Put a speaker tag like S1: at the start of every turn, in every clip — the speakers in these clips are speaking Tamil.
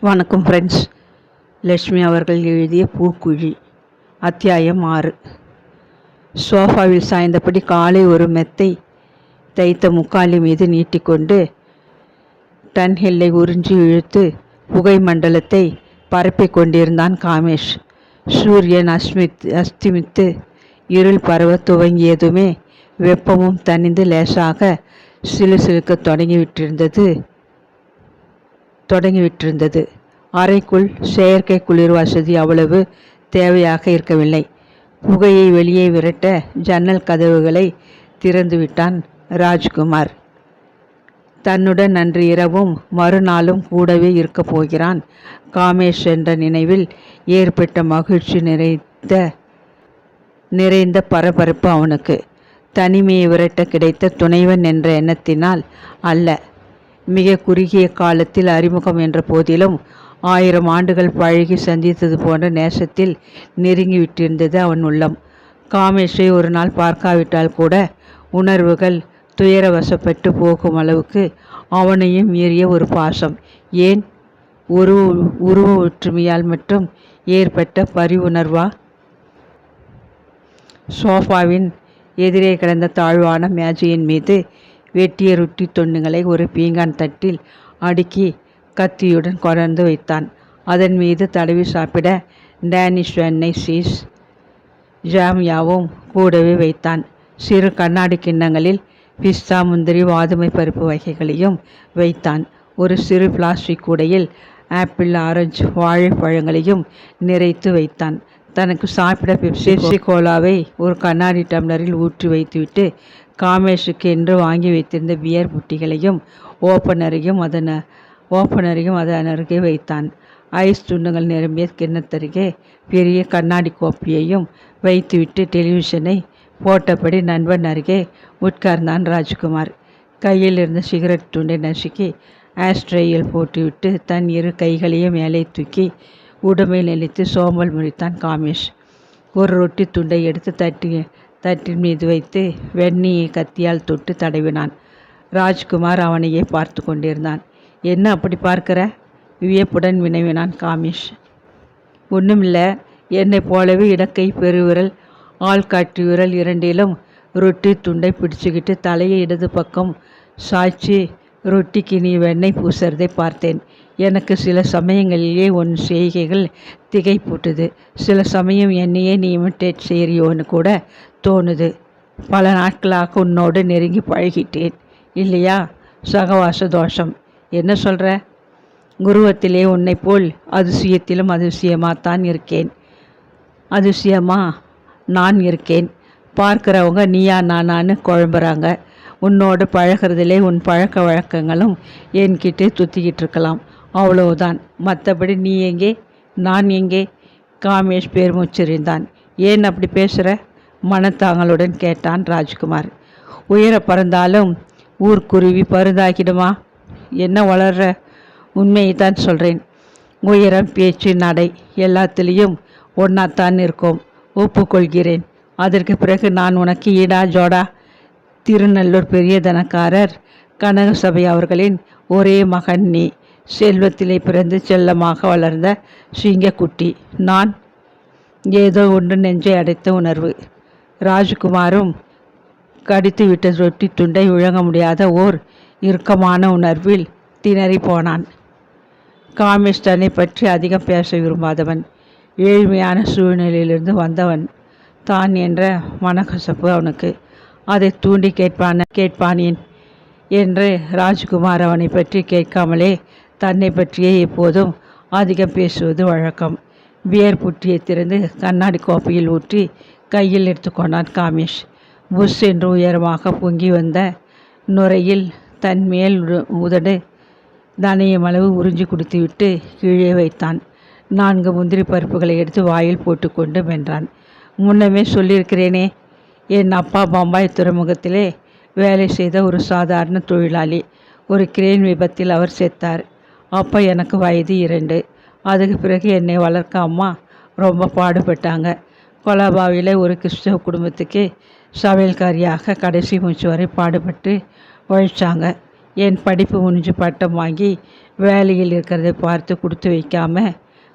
S1: வணக்கம் ஃப்ரெண்ட்ஸ் லட்சுமி அவர்கள் எழுதிய பூக்குழி அத்தியாயம் ஆறு. சோஃபாவில் சாய்ந்தபடி காலை ஒரு மெத்தை தைத்த முக்காலி மீது நீட்டிக்கொண்டு டன்ஹில்லை உறிஞ்சி இழுத்து புகை மண்டலத்தை பரப்பிக் கொண்டிருந்தான் காமேஷ். சூரியன் அஸ்மித் அஸ்திமித்து இருள் பரவ துவங்கியதுமே வெப்பமும் தணிந்து லேசாக சிலு சிலுக்க தொடங்கிவிட்டிருந்தது. தொடங்கிவிட்டிருந்தது. அறைக்குள் செயற்கை குளிர் வசதி அவ்வளவு தேவையாக இருக்கவில்லை. புகையை வெளியே விரட்ட ஜன்னல் கதவுகளை திறந்துவிட்டான் ராஜ்குமார். தன்னுடன் அன்று இரவும் மறுநாளும் கூடவே இருக்கப் போகிறான். காமேஷ் என்ற நினைவில் ஏற்பட்ட மகிழ்ச்சி நிறைந்த நிறைந்த பரபரப்பு அவனுக்கு. தனிமையை விரட்ட கிடைத்த துணைவன் என்ற எண்ணத்தினால் அல்ல. மிக குறுகிய காலத்தில் அறிமுகம் என்ற போதிலும் ஆயிரம் ஆண்டுகள் பழகி சந்தித்தது போன்ற நேசத்தில் நெருங்கிவிட்டிருந்தது அவன் உள்ளம். காமேஷை ஒரு நாள் பார்க்காவிட்டால் கூட உணர்வுகள் துயரவசப்பட்டு போகும் அளவுக்கு அவனையும் மீறிய ஒரு பாசம். ஏன்? ஒரு உருவ ஒற்றுமையால் மட்டும் ஏற்பட்ட பரிவுணர்வா? சோஃபாவின் எதிரே கிடந்த தாழ்வான மேஜையின் மீது வெட்டிய ரொட்டி துண்டுகளை ஒரு பீங்கான் தட்டில் அடுக்கி கத்தியுடன் கொடர்ந்து வைத்தான். அதன் மீது தடவி சாப்பிட டேனிஷ் வெண்ணெய் சீஸ் ஜாமியாவும் கூடவே வைத்தான். சிறு கண்ணாடி கிண்ணங்களில் பிஸ்தா முந்திரி வாதுமை பருப்பு வகைகளையும் வைத்தான். ஒரு சிறு பிளாஸ்டிக் கூடையில் ஆப்பிள் ஆரஞ்சு வாழைப்பழங்களையும் நிறைத்து வைத்தான். தனக்கு சாப்பிட பெப்சி கோலாவை ஒரு கண்ணாடி டம்ளரில் ஊற்றி வைத்துவிட்டு காமேஷுக்கு என்று வாங்கி வைத்திருந்த பியர் புட்டிகளையும் ஓப்பனரையும் அதன் ஓப்பனரையும் அதன் அருகே வைத்தான். ஐஸ் துண்டுகள் நிரம்பிய கிண்ணத்தருகே பெரிய கண்ணாடி கோப்பையையும் வைத்துவிட்டு டெலிவிஷனை போட்டபடி நண்பன் அருகே உட்கார்ந்தான் ராஜ்குமார். கையில் இருந்த சிகரெட் துண்டை நசுக்கி ஆஸ்ட்ரேயில் போட்டுவிட்டு தன் இரு கைகளையும் மேலே தூக்கி உடமையில் நிலைத்து சோம்பல் முறித்தான் காமேஷ். ஒரு ரொட்டி துண்டை எடுத்து தட்டி தட்டின் மீது வைத்து வெண்ணியை கத்தியால் தொட்டு தடவினான். ராஜ்குமார் அவனையே பார்த்து கொண்டிருந்தான். என்ன அப்படி பார்க்கிற? வியப்புடன் வினவினான் காமேஷ். ஒன்றுமில்லை என்னை போலவே இடக்கை பெருவிரல் ஆள்காட்டி விரல் இரண்டிலும் ரொட்டி துண்டை பிடிச்சுக்கிட்டு தலையை இடது பக்கம் சாய்ச்சி ரொட்டிக்கு நீ வெண்ணெய் பூசுறதை பார்த்தேன். எனக்கு சில சமயங்களிலே உன் செய்கைகள் திகைப்பூட்டுது சில சமயம் என்னையே நீ இமிட்டேட் செய்கிறியோன்னு கூட தோணுது. பல நாட்களாக உன்னோடு நெருங்கி பழகிட்டேன். இல்லையா? சகவாச தோஷம். என்ன சொல்கிற குருவத்திலே உன்னை போல் அதிசயத்திலும் அதிசயமாக தான் இருக்கேன். அதிசயமா? நான் இருக்கேன். பார்க்குறவங்க நீயா நானான்னு குழம்புறாங்க. உன்னோடு பழகிறதிலே உன் பழக்க வழக்கங்களும் என்கிட்டே துத்திக்கிட்டு இருக்கலாம் அவ்வளவுதான். மற்றபடி நீ எங்கே? நான் எங்கே? காமேஷ் பேர்முச்சரிந்தான் ஏன் அப்படி பேசுகிற மனத்தாங்களுடன் கேட்டான் ராஜ்குமார். உயர பறந்தாலும் ஊர்க்குருவி பருந்தாக்கிடுமா? என்ன வளர்ற? உண்மையை தான் சொல்கிறேன் உயரம் பேச்சு நடை எல்லாத்துலேயும் ஒன்றாத்தான் இருக்கோம் ஒப்புக்கொள்கிறேன். அதற்கு பிறகு நான் உனக்கு ஈடா ஜோடா? திருநல்லூர் பெரிய தனக்காரர் கனகசபை அவர்களின் ஒரே மகன் நீ. செல்வத்திலே பிறந்து செல்லமாக வளர்ந்த சிங்கக்குட்டி. நான் ஏதோ ஒன்று நெஞ்சை அடைத்த உணர்வு. ராஜ்குமாரும் கடித்துவிட்ட ரொட்டி துண்டை விழங்க முடியாத ஓர் இறுக்கமான உணர்வில் திணறி போனான். காமேஷ் தன்னை பற்றி அதிகம் பேச விரும்பாதவன் ஏழ்மையான சூழ்நிலையிலிருந்து வந்தவன் தான் என்ற மனக்கசப்பு அவனுக்கு. அதை தூண்டி கேட்பான கேட்பானேன் என்று ராஜ்குமார் அவனை பற்றி கேட்காமலே தன்னை பற்றியே எப்போதும் அதிகம் பேசுவது வழக்கம். பியர் புட்டியை திறந்து கண்ணாடி கோப்பையில் ஊற்றி கையில் எடுத்துக்கொண்டான் காமேஷ். புஷ் என்று உயரமாக பொங்கி வந்த நுரையில் தன் மேல் உதடு தனியமளவு அளவு உறிஞ்சி குடித்துவிட்டு கீழே வைத்தான். நான்கு முந்திரி பருப்புகளை எடுத்து வாயில் போட்டுக்கொண்டு வென்றான் முன்னமே சொல்லியிருக்கிறேனே என் அப்பா பம்பாய் துறைமுகத்திலே வேலை செய்த ஒரு சாதாரண தொழிலாளி. ஒரு கிரேன் விபத்தில் அவர் செத்தார். அப்போ எனக்கு வயது இரண்டு. அதுக்கு பிறகு என்னை வளர்க்க அம்மா ரொம்ப பாடுபட்டாங்க. கொலாபாவில் ஒரு கிறிஸ்தவ குடும்பத்துக்கு சமையல்காரியாக கடைசி மூச்சு வரை பாடுபட்டு உழைச்சாங்க. என் படிப்பு முடிஞ்சு பட்டம் வாங்கி வேலையில் இருக்கிறதை பார்த்து கொடுத்து வைக்காம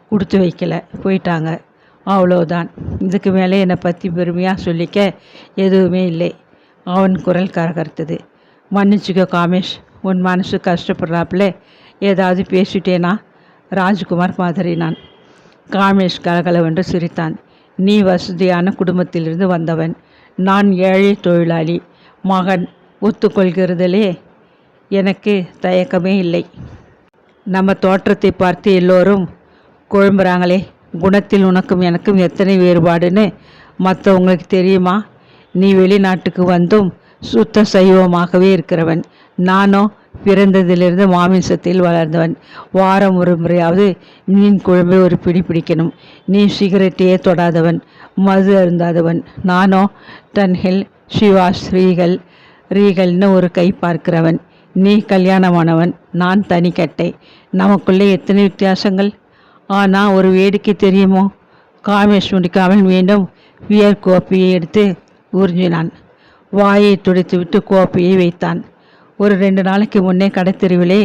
S1: கொடுத்து வைக்கல. போயிட்டாங்க. அவ்வளோதான் இதுக்கு மேலே என்னை பற்றி பெருமையாக சொல்லிக்க எதுவுமே இல்லை. அவன் குரல் கரகர்த்தது. மன்னிச்சுக்கோ காமேஷ் உன் மனசு கஷ்டப்படுறாப்புல ஏதாவது பேசிட்டேனா? ராஜ்குமார் நான் காமேஷ் கலகலவென்று சிரித்தான். நீ வசதியான குடும்பத்திலிருந்து வந்தவன். நான் ஏழை தொழிலாளி. மகன் ஒத்துக்கொள்கிறதிலே எனக்கு தயக்கமே இல்லை. நம்ம தோற்றத்தை பார்த்து எல்லோரும் குழம்புறாங்களே. குணத்தில் உனக்கும் எனக்கும் எத்தனை வேறுபாடுன்னு மற்றவங்களுக்கு தெரியுமா? நீ வெளிநாட்டுக்கு வந்தும் சுத்த சைவமாகவே இருக்கிறவன். நானோ பிறந்ததிலிருந்து மாமிசத்தில் வளர்ந்தவன். வாரம் ஒரு முறையாவது மீன் குழம்பை ஒரு பிடி பிடிக்கணும். நீ சிகரெட்டையே தொடாதவன். மது அருந்தாதவன். நானோ டன்ஹில் சிவா ஸ்ரீகள் ரீகள்னு ஒரு கை பார்க்கிறவன். நீ கல்யாணமானவன். நான் தனிக்கட்டை நமக்குள்ளே எத்தனை வித்தியாசங்கள்? ஆனால் ஒரு வேடிக்கை தெரியுமோ? காமேஷ் முடிக்காமல் மீண்டும் வியர் கோப்பையை எடுத்து உறிஞ்சினான். வாயை துடைத்துவிட்டு கோப்பையை வைத்தான். ஒரு ரெண்டு நாளைக்கு முன்னே கடைத்தெருவிலே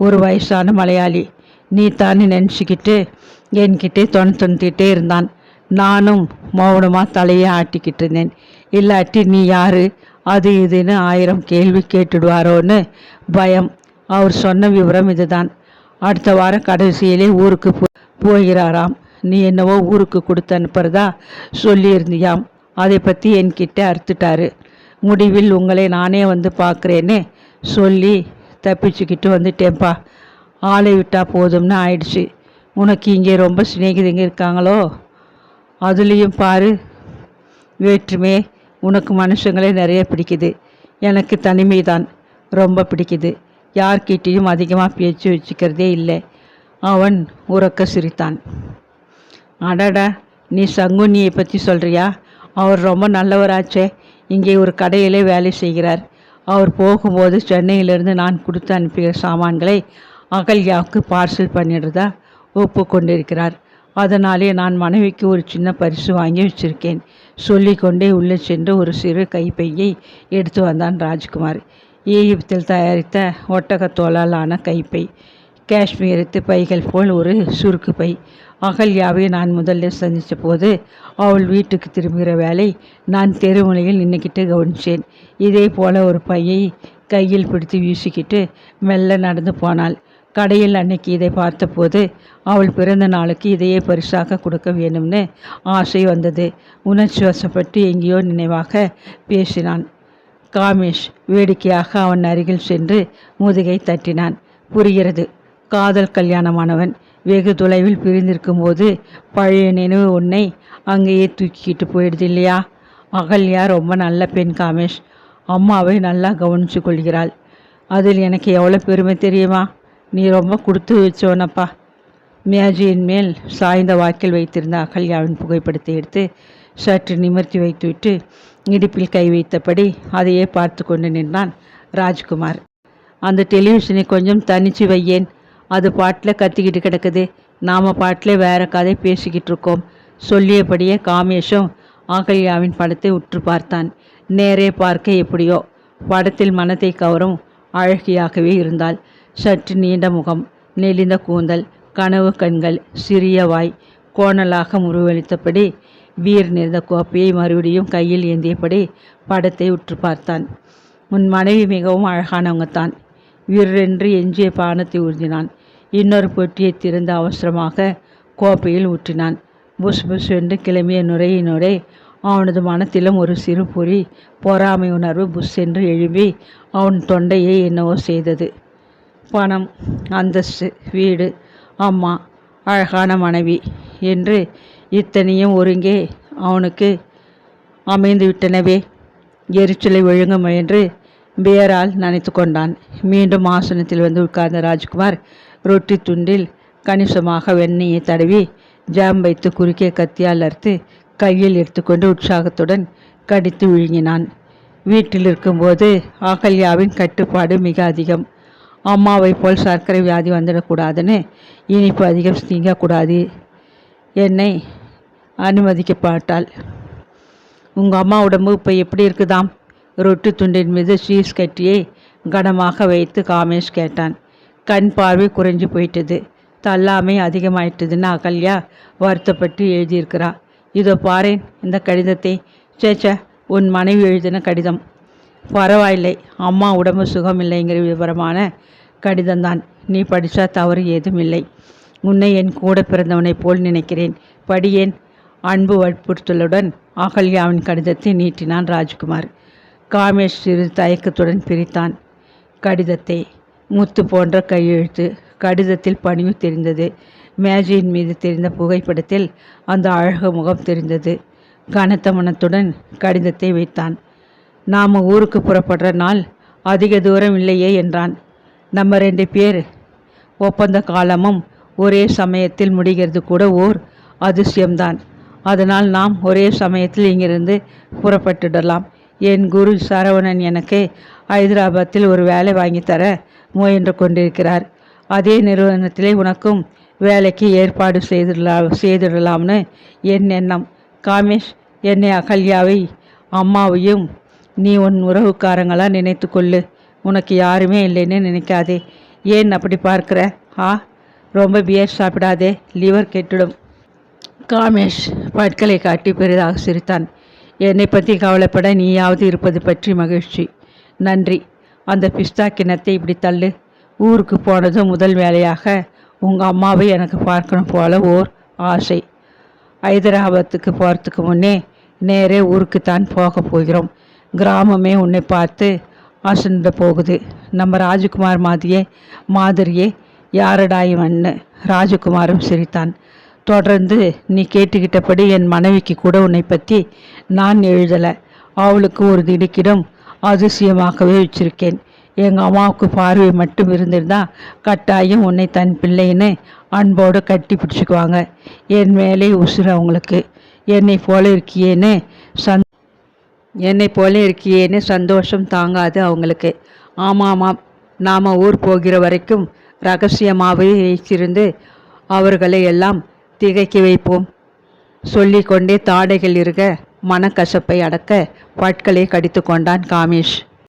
S1: ஒரு வயசான மலையாளி நீ தானே நினச்சிக்கிட்டு என்கிட்டே தொண தொண்ணிட்டே இருந்தான். நானும் மௌனமாக தலையை ஆட்டிக்கிட்டு இருந்தேன். இல்லாட்டி நீ யாரு? அது இதுன்னு ஆயிரம் கேள்வி கேட்டுடுவாரோன்னு பயம். அவர் சொன்ன விவரம் இதுதான். அடுத்த வாரம் கடைசியிலே ஊருக்கு போ போகிறாராம் நீ என்னவோ ஊருக்கு கொடுத்து அனுப்புறதா சொல்லியிருந்தியாம். அதை பற்றி என்கிட்ட அறுத்துட்டாரு. முடிவில் உங்களை நானே வந்து பார்க்குறேன்னு சொல்லி தப்பிச்சுக்கிட்டு வந்துட்டேன்ப்பா ஆளை விட்டால் போதும்னு ஆயிடுச்சு. உனக்கு இங்கே ரொம்ப சிநேகிதங்க இருக்காங்களோ? அதுலேயும் பாரு. வேற்றுமே உனக்கு மனுஷங்களே நிறைய பிடிக்குது. எனக்கு தனிமை தான் ரொம்ப பிடிக்குது. யார்கிட்டேயும் அதிகமாக பேச்சு வச்சுக்கிறதே இல்லை. அவன் உறக்க சிரித்தான். அடடா நீ சங்குனியை பற்றி சொல்கிறியா அவர் ரொம்ப நல்லவராச்சே. இங்கே ஒரு கடையிலே வேலை செய்கிறார். அவர் போகும்போது சென்னையிலிருந்து நான் கொடுத்து அனுப்பிய சாமான்களை அகல்யாவுக்கு பார்சல் பண்ணிடுறதா ஒப்புக்கொண்டிருக்கிறார் அதனாலே நான் மனைவிக்கு ஒரு சின்ன பரிசு வாங்கி வச்சிருக்கேன். சொல்லிக்கொண்டே உள்ளே சென்று ஒரு சிறு கைப்பையை எடுத்து வந்தான் ராஜ்குமார். ஈகிப்தில் தயாரித்த ஒட்டகத்தோலால் ஆன கைப்பை. காஷ்மீரத்து பைகள் போல் ஒரு சுருக்கு பை. அகல்யாவை நான் முதல்ல சந்தித்த போது அவள் வீட்டுக்கு திரும்புகிற வேலை நான் தெருமுனையில் நின்றுக்கிட்டு கவனித்தேன். இதே போல் ஒரு பையை கையில் பிடித்து வீசிக்கிட்டு மெல்ல நடந்து போனாள். கடையில் அன்னைக்கு இதை பார்த்தபோது அவள் பிறந்த நாளுக்கு இதையே பரிசாக கொடுக்க வேணும்னு ஆசை வந்தது. உணர்ச்சி வசப்பட்டு எங்கேயோ நினைவாக பேசினான். காமேஷ் வேடிக்கையாக அவன் அருகில் சென்று முதுகை தட்டினான். புரிகிறது. காதல் கல்யாணமானவன். வெகு தொலைவில் பிரிந்திருக்கும் போது பழைய நினைவு உன்னை அங்கேயே தூக்கிக்கிட்டு போயிடுது இல்லையா அகல்யா ரொம்ப நல்ல பெண் காமேஷ். அம்மாவை நல்லா கவனித்து கொள்கிறாள் அதில் எனக்கு எவ்வளோ பெருமை தெரியுமா? நீ ரொம்ப கொடுத்து வச்சோனப்பா மேஜையின் மேல் சாய்ந்த வாக்கில் வைத்திருந்த அகல்யாவின் புகைப்படத்தை எடுத்து சற்று நிமிர்த்தி வைத்துவிட்டு இடுப்பில் கை வைத்தபடி அதையே பார்த்து கொண்டு நின்றான் ராஜ்குமார். அந்த டெலிவிஷனை கொஞ்சம் தனிச்சு வையேன். அது பாட்டில் கத்திக்கிட்டு கிடக்குது. நாம் பாட்டில் வேற கதை பேசிக்கிட்டு இருக்கோம். சொல்லியபடியே காமேஷும் ஆகல்யாவின் படத்தை உற்று பார்த்தான். நேரே பார்க்க எப்படியோ. படத்தில் மனத்தை கவரும் அழகியாகவே இருந்தாள். சற்று நீண்ட முகம் நெளிந்த கூந்தல் கனவு கண்கள் சிறிய வாய் கோணலாக முருவளித்தபடி வீர் நிறைந்த கோப்பையை மறுபடியும் கையில் ஏந்தியபடி படத்தை உற்று பார்த்தான். உன் மனைவி மிகவும் அழகானவங்க தான் விற்றென்று எஞ்சிய பானத்தை உறுதினான் இன்னொரு பொட்டியை திறந்து அவசரமாக கோப்பையில் ஊற்றினான். புஷ் புஷ் என்று கிளம்பிய நுரையினுரை அவனது மனத்திலும் ஒரு சிறு பொறி பொறாமை உணர்வு புஷ் என்று எழும்பி அவன் தொண்டையை என்னவோ செய்தது. பணம் அந்தஸ்து வீடு அம்மா அழகான மனைவி என்று இத்தனையும் ஒருங்கே அவனுக்கு அமைந்து விட்டனவே எரிச்சலை ஒழுங்க முயன்று பேரால் நினைத்து கொண்டான். மீண்டும் ஆசனத்தில் வந்து உட்கார்ந்த ராஜ்குமார் ரொட்டி துண்டில் கணிசமாக வெண்ணெயை தடவி ஜாம் வைத்து குறுக்கே கத்தியால் அறுத்து கையில் எடுத்துக்கொண்டு உற்சாகத்துடன் கடித்து விழுங்கினான். வீட்டில் இருக்கும்போது அகல்யாவின் கட்டுப்பாடு மிக அதிகம். அம்மாவை போல் சர்க்கரை வியாதி வந்துடக்கூடாதுன்னு இனிப்பு அதிகம் திங்கக்கூடாது என்னை அனுமதிக்கப்பட்டாள். உங்கள் அம்மா உடம்பு இப்போ எப்படி இருக்குதாம்? ரொட்டி துண்டின் மீது சீஸ் கட்டியை கனமாக வைத்து காமேஷ் கேட்டான். கண் பார்வை குறைஞ்சு போயிட்டது. தள்ளாமை அதிகமாயிட்டதுன்னு அகல்யா வருத்தப்பட்டு எழுதியிருக்கிறா. இதோ பாரேன் இந்த கடிதத்தை. சேச்ச உன் மனைவி எழுதின கடிதம். பரவாயில்லை அம்மா உடம்பு சுகம் இல்லைங்கிற விவரமான கடிதம்தான். நீ படித்தா தவறு ஏதும் இல்லை உன்னை என் கூட பிறந்தவனைப் போல் நினைக்கிறேன். படியேன் அன்பு வற்புறுத்தலுடன் அகல்யாவின் கடிதத்தை நீட்டினான் ராஜ்குமார். காமேஷ் சிறு தயக்கத்துடன் பிரித்தான் கடிதத்தை. முத்து போன்ற கையெழுத்து கடிதத்தில் பணிவு தெரிந்தது. மேஜையின் மீது தெரிந்த புகைப்படத்தில் அந்த அழகு முகம் தெரிந்தது. கனத்த மனத்துடன் கடிதத்தை வைத்தான். நாம் ஊருக்கு புறப்படுற நாள் அதிக தூரம் இல்லையே என்றான். நம்ம ரெண்டு பேர் ஒப்பந்த காலமும் ஒரே சமயத்தில் முடிகிறது கூட ஓர் அதிசயம்தான். அதனால் நாம் ஒரே சமயத்தில் இங்கிருந்து புறப்பட்டுடலாம். என் குரு சரவணன் எனக்கு ஹைதராபாத்தில் ஒரு வேலை வாங்கித்தர முயன்று கொண்டிருக்கிறார் அதே நிறுவனத்திலே உனக்கும் வேலைக்கு ஏற்பாடு செய்திடலா செய்திடலாம்னு என் எண்ணம். காமேஷ் என்னை அகல்யாவை அம்மாவையும் நீ உன் உறவுக்காரங்களாக நினைத்து கொள்ளு உனக்கு யாருமே இல்லைன்னு நினைக்காதே. ஏன் அப்படி பார்க்குற? ஆ ரொம்ப பியர் சாப்பிடாதே. லிவர் கெட்டுடும். காமேஷ் பற்களை காட்டி பெரிதாக சிரித்தான். என்னை பற்றி கவலைப்பட நீயாவது இருப்பது பற்றி மகிழ்ச்சி. நன்றி. அந்த பிஸ்தா கிணத்தை இப்படி தள்ளு. ஊருக்கு போனதும் முதல் வேலையாக உங்கள் அம்மாவை எனக்கு பார்க்கணும் போல ஓர் ஆசை. ஹைதராபாத்துக்கு போகிறதுக்கு முன்னே நேரே ஊருக்கு தான் போக போகிறோம். கிராமமே உன்னை பார்த்து அசந்த போகுது. நம்ம ராஜகுமார் மாதிரியே மாதிரியே யாரடா இவன்னு? ராஜகுமாரும் சிரித்தான். தொடர்ந்து நீ கேட்டுக்கிட்டபடி என் மனைவிக்கு கூட உன்னை பற்றி நான் எழுதலை. அவளுக்கு ஒரு திடுக்கிடம் அதிசயமாகவே வச்சிருக்கேன். எங்கள் அம்மாவுக்கு பார்வை மட்டும் இருந்திருந்தால் கட்டாயம் உன்னை தன் பிள்ளைன்னு அன்போடு கட்டி பிடிச்சிக்குவாங்க. என் மேலே உசுறு அவங்களுக்கு. என்னை போல இருக்கியேன்னு சந் என்னை போல இருக்கியேன்னு சந்தோஷம் தாங்காது அவங்களுக்கு. ஆமாம் நாம் ஊர் போகிற வரைக்கும் ரகசியமாகவே வைத்திருந்து அவர்களை எல்லாம் திகைக்க வைப்போம். சொல்லிக்கொண்டே தாடைகள் இருக்க மனக்கசப்பை அடக்க பற்களை கடித்து கொண்டான் காமேஷ்.